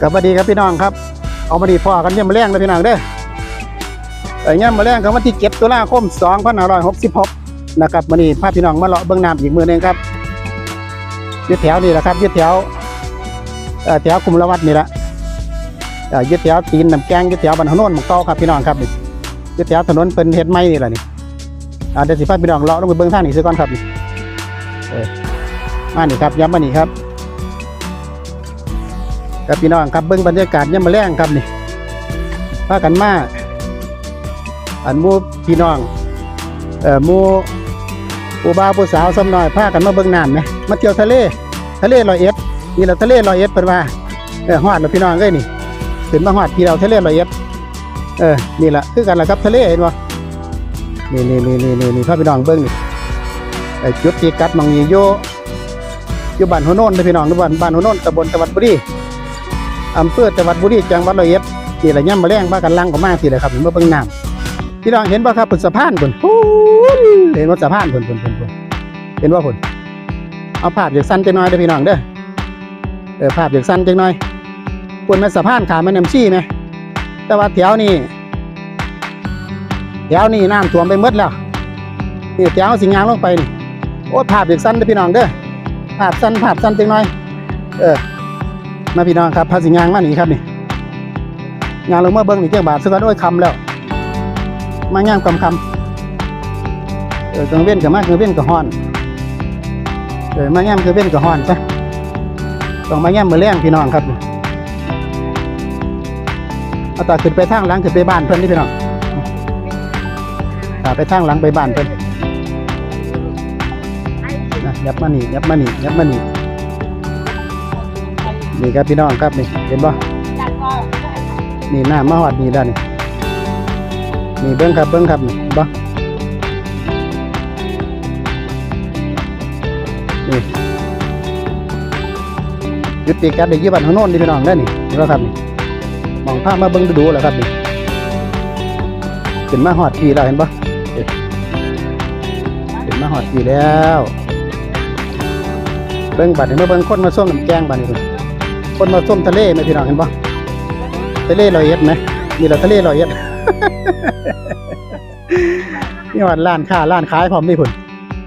กับสวัสดีครับพี่น้องครับ เอามาดีพ่อกันเยี่ยมมาแรงเลยพี่น้องเด้อเอ้ยเยี่ยมมาแรงกันวันที่เจ็ดตุลาคมสองพันห้าร้อยหกสิบหกนะครับวันนี้พาพี่น้องมาเลาะเบื้องน้ำอีกมือหนึ่งครับยึดแถวนี่แหละครับยึดแถวแถวคุมละวัดนี่แหละยึดแถวตีนน้ำแกงยึดแถวบันทนนหมองเต้าครับพี่น้องครับยึดแถวถนนเป็นเฮ็ดไม้นี่แหละนี่เดี๋ยวสิพาพี่น้องเลาะลงไปเบื้องท่างนี่ซะก่อนครับนี่มานี่ครับย้ำมานี่ครับ ครับพี่น้องครับเบิ้งบรรยากาศย่ำมาแรงครับนี่พากันมาอันมูพี่น้องเอ่อมูผู้บ่าวผู้สาวซ้ำน้อยพากันมาเบิ้งน้ำไหมมาเที่ยวทะเลทะเลลอยเอ็ดนี่แหละทะเลลอยเอ็ดเพิ่นว่าเออฮอดแล้วพี่น้องเอ้ยนี่ขึ้นมาฮอดพี่เราทะเลลอยเอ็ดเออนี่แหละคือกันแหละครับทะเลเห็นบ่นี่นี่นี่นี่นี่นี่พาพี่น้องเบิ้งนี่ไอ้จุดที่กัดมองนี้โยอยู่บ้านหัวโนนเด้อพี่น้องอยู่บ้านบ้านหัวโนนตำบลตะวัดบุรี อำเภอจังหวัดบุรีจังหวัดร้อยเอ็ดนี่แหละย่ำมาแรงบ้ากันลังก็มาสิเลยครับเมื่อเบิ่งน้ำพี่น้องเห็นป่ะครับผลสะพานผลพูนเห็นว่าสะพานผลผลผลผลเห็นว่าผลเอาภาพจากสั้นจังน้อยเด้อพี่น้องเด้อเออภาพจากสั้นจังน้อยควรแม่สะพานขามแม่น้ำชี้ไหมแต่ว่าแถวนี้แถวนี้น้ำท่วมไปหมดแล้วนี่แถวสิงยางลงไปนี่โอ้ภาพจากสั้นเด้อพี่น้องเด้อภาพสั้นภาพสั้นจังน้อย เออ มาพี่น้องครับพาสิงางมาหนีครับนี่งานลงมาเบิ้งนี่เจ้าบาทซึ่งก็ด้วยคำแล้ว มาย่างคำคำเออกลางเว้นกับมากลางเว้นกับฮอนเออมาย่างกลางเว้นกับฮอนซะต้องมาย่างมือแรงพี่น้องครับเอาตาขึ้นไปทางหลังขึ้นไปบ้านเพิ่อนนี่พี่น้องตาไปทางหลังไปบ้านเพิ่นนะยับมานี่ยับมานี่ยับมานี่ นี่ครับพี่น้องครับนี่เห็นบ่นี่หน้ามาหอดนี่ด้านนี่นี่เบิ้งครับเบิ้งครับนี่เห็นบ่นี่ยุติการได้ยี่บันหัวโน่นนี่พี่น้องได้นี่เห็นบ่ครับนี่มองภาพมาเบิ้งดูๆแหล้วครับนี่ขึ้นมาหอดทีแล้วเห็นบ่เอ๊ะขึ้นมาหอดทีแล้ว เบิ้งบัดนี่มาเบิ้งคนมาส้มน้ำแกงบัดนี่ คนมาส้มทะเลไหมพี่น้องเห็นปะทะเลลอยเอ็ดไหมนี่เราทะเลลอยเอ็ดนี่ว่าร้านค้าร้านขายพร้อมนี่พุ่น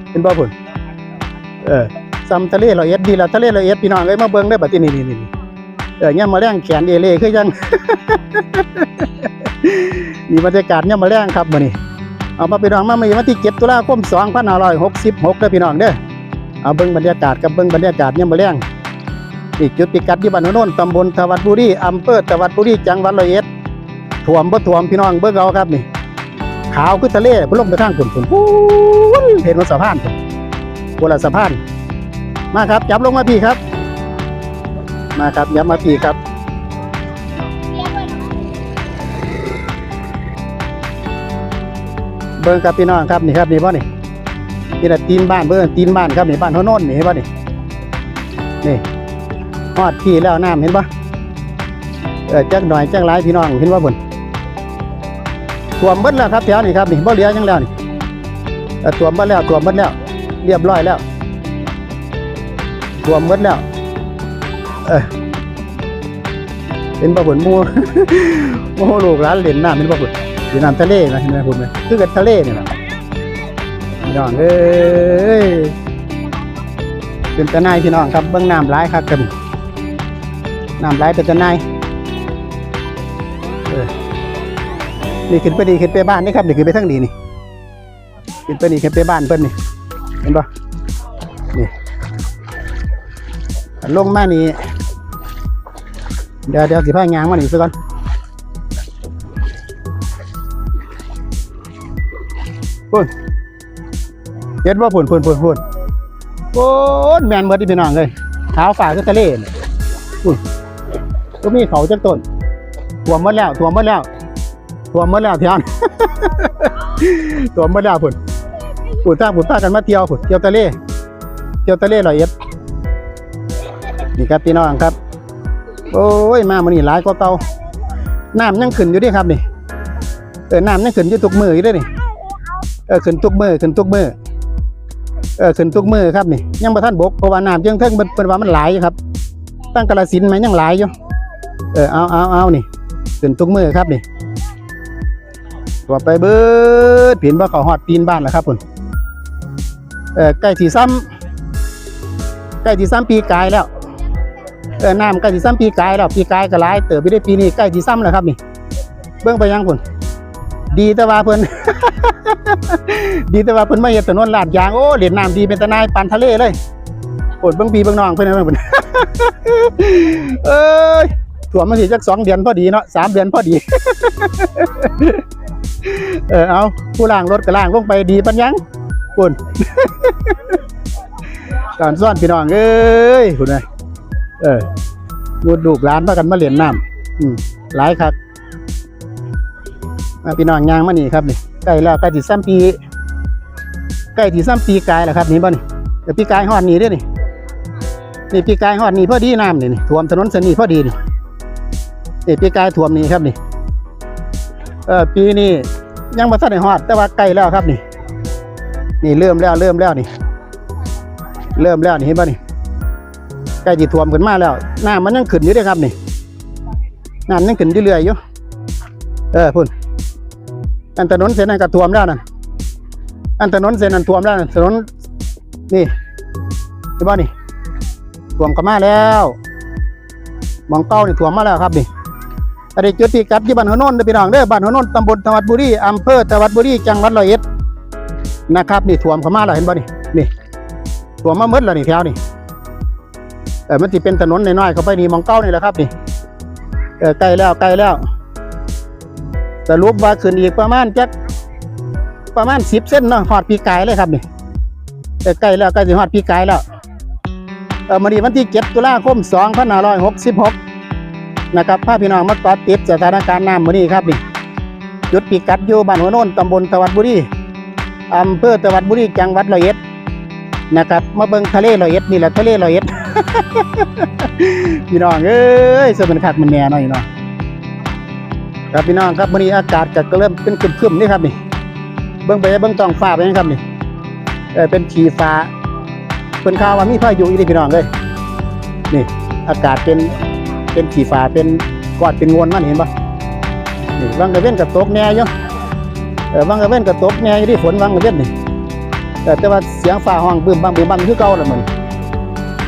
เห็นบ่พุ่นเออซ้ำทะเลลอยเอ็ดดีแล้วทะเลลอยเอ็ดพี่น้องเอ้ยมาเบิ่งได้อบัดนี้นี่นี่นี่เออย่ามาแรงแขนเอเล่คือยังนี่บรรยากาศย่ามาแรงครับมื้อนี้เอามาพี่น้องมามีวันที่7ตุลาคม2566เด้อพี่น้องเด้อเอาเบิ่งบรรยากาศกับเบิ่งบรรยากาศย่ามมาแรง นี่จุดพิกัดที่บ้านโน่นตำบลทวัสดบุรีอำเภอทวัสดบุรีจังหวัดร้อยเอ็ดถ่วมบ่ถ่วมพี่น้องเบิ่งเอาครับนี่ขาวคือทะเลพุ่ลงไปทางฝุ่นฝุ่นปูนเห็นว่าสะพานพุ่นละสะพาน มาครับจับลงมาพี่ครับ มาครับยับมาพี่ครับเบิ่งครับพี่น้องครับนี่ครับนี่บ่นี่นี่แหละตีนบ้านเบิ่งตีนบ้านครับนี่บ้านโน่นนี่บ่นี่นี่ ฮอดพี่แล้วน้ำเห็นปะเออจักหน่อยจักหลายพี่น้องเห็นว่าบนท่วมเบิดแล้วครับแถวนี้ครับนี่บ่เหลือยังแล้วนี่เออท่วมเบิดแล้วท่วมเบิดแล้ว เรียบร้อยแล้วท่วมเบิดแล้ว เออเห็นบ่บนหมูโมลูกหลานเล่นน้ำเห็นบ่บนอยู่น้ำทะเลนะเห็นไหมคุณไหมคือกับทะเลนี่นะพี่น้องเอ้ยเป็นตะนายพี่น้องครับเบื้องน้ำไหลายครับกัน น้ำไหลเป็นตะนายเออนี่ขึ้นไปดีขึ้นไปบ้านนี่ครับนี่ขึ้นไปทั้งดีนี่ขึ้นไปนี่ขึ้นไปบ้านเพิ่นนี่เห็นปะนี่ลงมานี่เดี๋ยวเดี๋ยวสิพายางมาหนี่ซะก่อนพุ่นเห็นว่าพุ่นพุ่นพุ่นพุ่นโอ้ยแมนเบิดที่พี่น้องเลยเท้าฝ่าก็ทะเลนี่อุ้ย ก็มีเขาจักต้นถ่วมหมดแล้วถ่วมหมดแล้วถ่วมหมดแล้วเทียนถ่วมหมดแล้วพุ่นปุ่นตาปุ่นตากันมาเที่ยวพุ่นเที่ยวทะเลเที่ยวทะเลลอยเอ็ดนี่ครับพี่น้องครับ โอ้ยมามันนี่หลายก็เก่าน้ำยังขึ้นอยู่เดิครับนี่เออน้ำยังขึ้นอยู่ทุกมืออยู่ด้วยนี่เออขึ้นทุกมือขึ้นทุกมือเออขึ้นทุกมือครับนี่ยังบ่ทันบกเพราะว่าน้ำยังเทิงเป็นว่ามันหลายอยู่ครับ ตั้งกระสินธุ์มันยังหลายอยู่ เออเอาเอาเอานี่ขึ้นทุกมือครับนี่ตัวไปเบิดเห็นว่าเขาหอดปีนบ้านแล้วครับคุณเออใกล้ที่ซ้ำใกล้ที่ซ้ำปีกายแล้วเออน้ำใกล้ที่ซ้ำปีกายแล้วปีกายก็หลายเติบไปได้ปีนี้ใกล้ที่ซ้ำแล้วครับนี่ เบื้องไปยังคุณดีแต่ว่าเพิ่นดีแต่ว่าเพิ่นมาเฮ็ดถนนลาดยางโอ้เหรียญน้ำดีเป็นตะนายปานทะเลเลยโอดเบิ่งปีเบิ่งนองเพิ่นนะเพิ่นเอ้ย ถ่วมมาสิจักสองเดือนพอดีเนาะสามเดือนพอดี เออเอาผู้ล่างรถก็ล่างลงไปดีปัญญังคุณการซ่อนพี่น้องเอ้ยคุณนายเออมูดูกหลานพากันมาเล่นน้ำอืมหลายครับมาพี่น้องยางมานี่ครับนี่ใกล้แล้วใกล้ที่ซ้ำปีใกล้ที่ซ้ำปีกายแล้วครับนี่บ่นี่แต่ปีกายฮอดนี่ด้อนี่นี่ปีกายฮอดนี่พอดีน้ำนี่นี่ท่วมถนนเส้นนี้พอดีนี่ นี่ปีกายท่วมนี่ครับนี่ เออปีนี้ยังบ่ทันได้ฮอด แต่ว่าใกล้แล้วครับนี่ นี่เริ่มแล้วเริ่มแล้วนี่ เริ่มแล้วนี่เห็นป่ะนี่ใกล้ที่ท่วมขึ้นมาแล้วน้ำมันยังขึ้นอยู่ด้อครับนี่น้ำยังขึ้นเรื่อยๆอยู่เออพุ่นอันถนนเส้นนั้นก็ท่วมแล้วนั่นอันถนนเส้นนั้นท่วมแล้วนั่นถนนนี่เห็นป่ะนี่ท่วมก็มาแล้วมองเก้านี่ท่วมมาแล้วครับนี่ อันนี้จุดที่กัดที่บ้านหัวนนเด้อพี่น้องเด้อบ้านหัวโนนตำบลธวัดบุรีอำเภอธวัดบุรีจังหวัดร้อยเอ็ดนะครับนี่ท่วมเข้ามาแล้วเห็นบ่นี่นี่ท่วมมาหมดแล้วนี่แถวนี่เออมันสิเป็นถนนน้อยๆเข้าไปนี่มองเก้านี่แหละครับนี่เออใกล้แล้วใกล้แล้วสรุปว่าขึ้นอีกประมาณจักประมาณสิบเส้นเนาะหอดปีกายเลยครับนี่เออใกล้แล้วใกล้สิหอดปีกายแล้วเออมันนี้วันที่เจ็ดตุลาคมสองพันห้าร้อยหกสิบหก นะครับพาพี่น้องมาเกาะติดสถานการณ์น้ำมื้อนี้ครับนี่จุดพิกัดอยู่บ้านหัวโนนตำบลตะวัดบุรีอำเภอตะวัดบุรีจังหวัดร้อยเอ็ดนะครับมาเบิ่งทะเลร้อยเอ็ดนี่แหละทะเลร้อยเอ็ดพี่น้องเอ้ยสมันคักมันแน่หน่อยเนาะครับพี่น้องครับมื้อนี้อากาศก็เริ่มเป็นครึมๆนี่ครับนี่เบิ่งไปเบิ่งท้องฟ้าไปนะครับนี่เออเป็นขีฟ้าเพิ่นข่าวว่ามีพายุอีกนี่พี่น้องเอ้ยนี่ อากาศเป็น เป็นขีฟ้าเป็นกอดเป็นงวนมันเห็นปะนี่วังกระเว้นกับตกแน่ยู่เออวังกระเว้นกับตกแน่อยู่ที่ฝนวังกระเว้นนี่เออแต่ว่าเสียงฟ้าห้องบึ้มบังบึ้มบังคือเก่าละเหมือน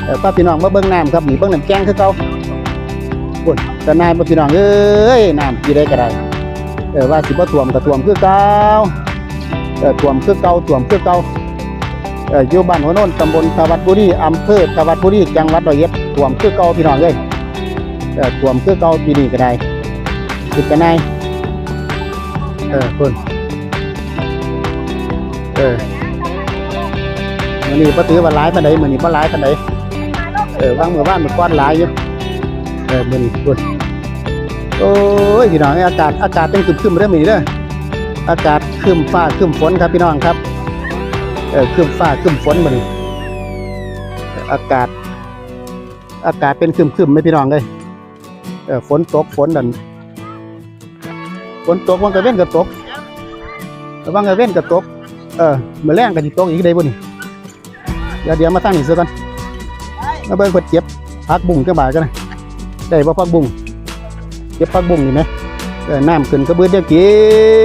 เออป้าพี่น้องมาเบิ่งน้ำครับนี่เบิ่งน้ำแกงคือเก่าปุ่นแต่นายป้าพี่น้องเอ้ยน้ำกี่ได้ก็ได้เออว่าสิบ่ท่วมก็ท่วมคือเก่าเออท่วมคือเก่าท่วมคือเก่าเออยู่บ้านหัวโนนตำบลทวัดบุรีอำเภอทวัดบุรีจังหวัดร้อยเอ็ดท่วมคือเก่าพี่น้องเอ้ย เออท่วมคือเก่าปีนี้ก็ได้ติดกันในเออคุณเออมื้อนี้บ่ถือว่าหลายปานใดมื้อนี้บ่หลายปานใดเออว่างมื้อวานมันก้อนหลายอยู่เออมื้อนคุณโอ้ยพี่น้องอ้อากาศอากาศเป็นคึมๆเด้อมื้อนี้เด้ออากาศคึมฟ้าคึมฝนครับพี่น้องครับเออคึมฟ้าคึมฝนมื้อนอากาศ อากาศเป็นคึมๆไหมพี่น้องเลย เออฝนตกฝนนั่นฝนตกวังกระเว้นก็ตกวังกระเว้นก็ตกเออเมื่อแรงก็สิตกอีกได้บ่นี่เดี๋ยวเดี๋ยวมาตั้งนี่ซะก่อนมาเบิ่งเพิ่นเก็บผักบุ้งจังบาทกันนะได้บ่ผักบุ้งเก็บผักบุ้งนี่ไหมเออน้ำขึ้นกระเบื้อเดียวกิ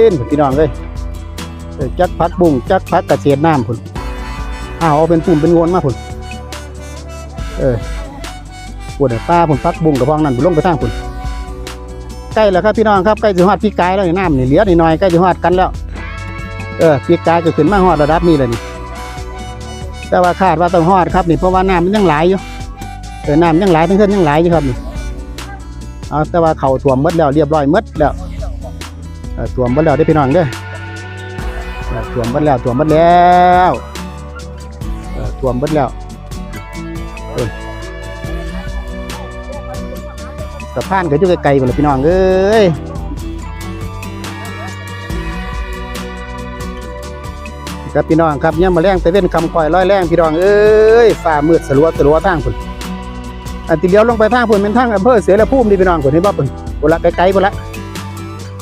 นพี่น้องเลยเออจักผักบุ้งจักผักกระเฉดน้ำพุ่นอ้าวเอาเป็นปุ่มเป็นงวนมาพุ่นเออ ปวดป้าผลฟักบุ้งกับพองนั่นผมลงไปทางผลใกล้แล้วครับพี่น้องครับใกล้จะฮอดพี่กายแล้วนี่น้ำนี่เหลือนิดหน่อยใกล้จะฮอดกันแล้ว เออพี่กายก็ขึ้นมาฮอดระดับนี้เลยนี่แต่ว่าคาดว่าต้องฮอดครับนี่เพราะว่าน้ำมันยังไหลอยู่เออน้ำยังไหลทั้งเส้นยังไหลอยู่ครับนี่เอาแต่ว่าเข่าถ่วมมดแล้วเรียบร้อยมดแล้วเออถ่วมมดแล้วได้พี่น้องเด้อถ่วมมดแล้วถ่วมมดแล้วเออถ่วมมดแล้ว สะพานก็อยู่ไกลๆหมดเลยพี่น้องเอ้ยครับพี่น้องครับเนี่ยมาแรงแต่เว้นคำคอยร้อยแรงพี่น้องเอ้ยฝ่ามืดสลัวสลัวทางพุ่นอันที่เลี้ยวลงไปทางพุ่นเป็นทางอำเภอเสรภูมินี่พี่น้องพุ่นเห็นบ่พุ่นพุ่นละไกลๆพุ่นละ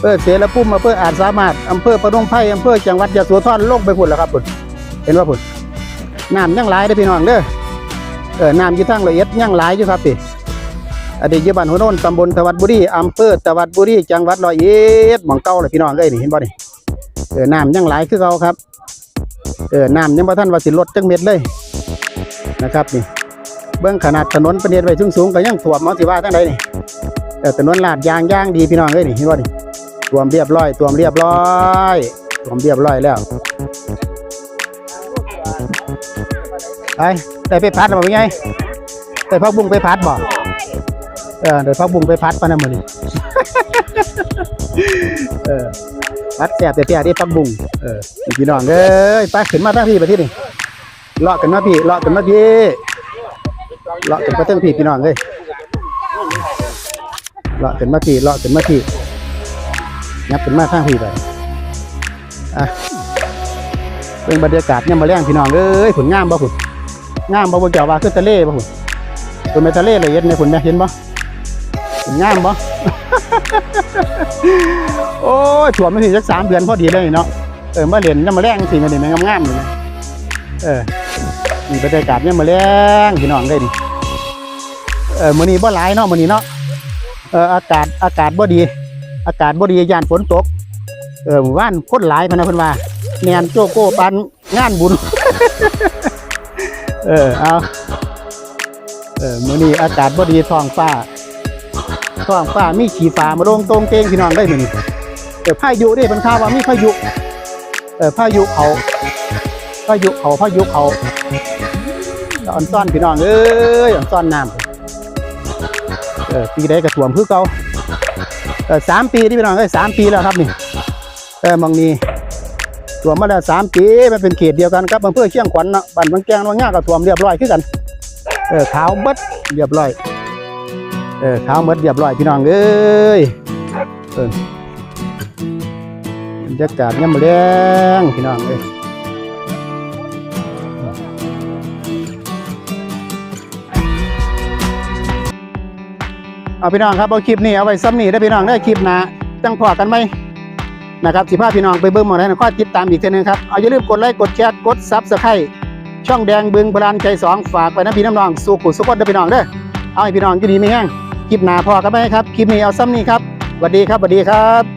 เออเสรภูมิอำเภออาจสามารถอำเภอประดงไผ่อำเภอจังหวัดยะโสธรลงไปพุ่นแล้วครับพุ่นเห็นว่าพุ่นน้ำยังหลายเด้พี่น้องเด้อเออน้ำอยู่ทางละเอียดยังหลายอยู่ครับพี่ อันนี้อยู่บ้านหัวโนนตำบลตะวัดบุรีอำเภอตะวัดบุรีจังหวัดร้อยเอ็ดหม่องเก่าเลยพี่น้องเอ้ยนี่เห็นบ่นี่เออน้ำยังไหลายคือเก่าครับเออน้ำยังบ่ทันว่าสิลดจังเม็ดเลยนะครับนี่เบื้องขนาดถนนประเนียดไว้สูงๆก็ยังท่วมเอสิว่าจังใดนี่เออถนนลาดยางย่างดีพี่น้องเอ้ยนี่เห็นบ่นี่ท่วมเรียบร้อยท่วมเรียบร้อยท่วมเรียบร้อยแล้วไปได้ไปพัดแล้วบ่เป็นไงได้พักบุ้งไปพัดบ่ เออเดี๋ยวพักบุงไปพัดปะนะมือนี้เออพัดแสบแต่เตี้ยได้พักบุงเออพี่น้องเอ้ยไปขึ้นมาตั้งพี่ไปที่นี่เลาะกันมาพี่เลาะกันมาพี่เลาะกันมาตั้งพี่พี่น้องเอ้ยเลาะกันมาพี่เลาะกันมาพี่ยับกันมาทางพี่ไปอะเป็นบรรยากาศเนี่ยามาแรงพี่น้องเอ้ยผลงามบ่ผุนงามบ่บ่เจ้าว่าคือทะเลบ่ผุนเป็นทะเลเลยเห็นในผลไหมเห็นบ่ งามบ่โอ้ยถ่วมไม่ถึงสักสามเดือนพอดีเลยเนาะเออมาเรียนน้ำมาแรงสิมาเรียนงามๆเลยนะเออนี่บรรยากาศเนี่ยมาแรงพี่น้องได้ดิเออมื้อนี้บ่หลายเนาะมื้อนี้เนาะเอออากาศอากาศบ่ดี อากาศบ่ดียานฝนตก เออหมู่บ้านคนหลายพนะเพิ่นว่าแนนโจโก้ปานงานบุญ เออเอาเออมื้อนี้อากาศบ่ดีท้องฟ้า ท้องฟ้ามีขีฟ้ามาลงตรงเตงพี่น้องได้เหมือนเออพายุได้เป็นข่าวว่ามีพายุเออพายุเขาพายุเขาพายุเขาอ่อนซ่อนพี่น้องเอ้ยอ่อนซ่อนน้ำเออปีใดกระถ่วมคือเก่าเออสามปีที่พี่น้องเอ้ยสามปีแล้วครับนี่เออมองนี้ถ่วมมาแล้วสามปีมันเป็นเขตเดียวกันครับอำเภอเชียงขวัญนะบ้านบางแกงบางง่าก็ถ่วมเรียบร้อยคือกันเออขาวเบิดเรียบร้อย เออข้าวหมดเรียบร้อยพี่น้องเอ้ยเออบรรยากาศย่ำแรงพี่น้องเอ้ยเอาพี่น้องครับเอาคลิปนี้เอาไว้ซ้ำนี่ได้พี่น้องได้คลิปนะจังพอกันไหมนะครับสิพาพี่น้องไปเบิ่งหมองไหนนะข้อติดตามอีกทีหนึงครับเอาอย่าลืมกดไลค์กดแชร์กดซับสไครต์ช่องแดงบึงพลานใจสองฝากไปนะพี่น้องสู่กุสุกคนเด้อพี่น้องเด้อเอาให้พี่น้องอยู่ดีไม่แห้ง คลิปหน้าพอกันไหมครับ คลิปนี้เอาซ้ำนี่ครับสวัสดีครับสวัสดีครับ